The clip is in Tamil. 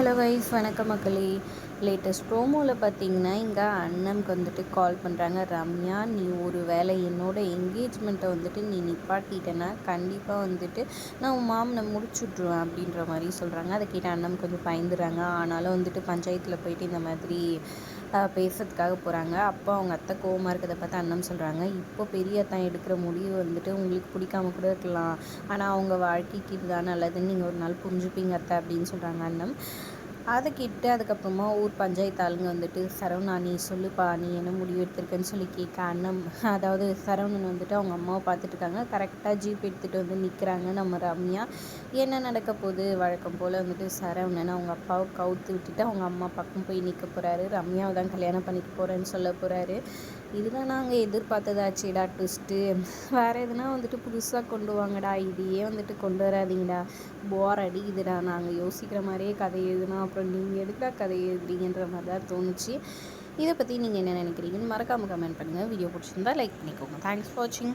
ஹலோ வைஸ் வணக்கம் மக்களே. லேட்டஸ்ட் ப்ரோமோவில் பார்த்தீங்கன்னா இங்கே அண்ணனுக்கு வந்துட்டு கால் பண்ணுறாங்க ரம்யா நீ ஒரு வேளை என்னோட என்கேஜ்மெண்ட்டை வந்துட்டு நீ நிப்பாட்டிட்டேன்னா கண்டிப்பாக வந்துட்டு நான் உன் மாமனை முடிச்சு விட்ருவேன் அப்படின்ற மாதிரி சொல்கிறாங்க அதை கேட்டு அண்ணன் கொஞ்சம் பயந்துடுறாங்க ஆனாலும் வந்துட்டு பஞ்சாயத்தில் போயிட்டு இந்த மாதிரி பேசுறதுக்காக போகிறாங்க அப்போ அவங்க அத்தை கோவமாக இருக்கிறத பார்த்து அண்ணன் சொல்கிறாங்க இப்போ பெரிய அத்தான் எடுக்கிற முடிவு வந்துட்டு உங்களுக்கு பிடிக்காம கூட இருக்கலாம். ஆனால் அவங்க வாழ்க்கைக்கு இதுதான் நல்லதுன்னு நீங்கள் ஒரு நாள் புரிஞ்சுப்பீங்க அத்தை அப்படின்னு சொல்கிறாங்க அண்ணன். அதை கேட்டு அதுக்கப்புறமா ஊர் பஞ்சாயத்து ஆளுங்க வந்துட்டு சரவணா நீ சொல்லுப்பா நீ என்ன முடிவு எடுத்திருக்கேன்னு சொல்லி கேட்க அண்ணன் அதாவது சரவணன் வந்துட்டு அவங்க அம்மாவை பார்த்துட்டு இருக்காங்க கரெக்டாக ஜீப் எடுத்துகிட்டு வந்து நிற்கிறாங்க நம்ம ரம்யா. என்ன நடக்க போகுது? வழக்கம் போல் வந்துட்டு சரவணன் அவங்க அப்பாவை கவுத்து விட்டுட்டு அவங்க அம்மா பக்கம் போய் நிற்க போகிறாரு ரம்யாவை தான் கல்யாணம் பண்ணிக்க போகிறேன்னு சொல்ல போகிறாரு இதுதான் நாங்கள் எதிர்பார்த்ததாச்சேடா ட்விஸ்ட்டு. வேறு எதுனா வந்துட்டு புதுசாக கொண்டு வாங்கடா. இதையே வந்துட்டு கொண்டு வராதிங்கடா. போர் அடிக்குதுடா. நாங்கள் யோசிக்கிற மாதிரியே கதை எதுனா அப்புறம் நீங்கள் எதுக்காக கதை எழுதுறீங்கன்ற மாதிரி தான் தோணுச்சு. இதை பற்றி நீங்கள் என்ன நினைக்கிறீங்கன்னு மறக்காமல் கமெண்ட் பண்ணுங்கள் வீடியோ பிடிச்சிருந்தா லைக் பண்ணிக்கோங்க. தேங்க்ஸ் ஃபார் வாட்சிங்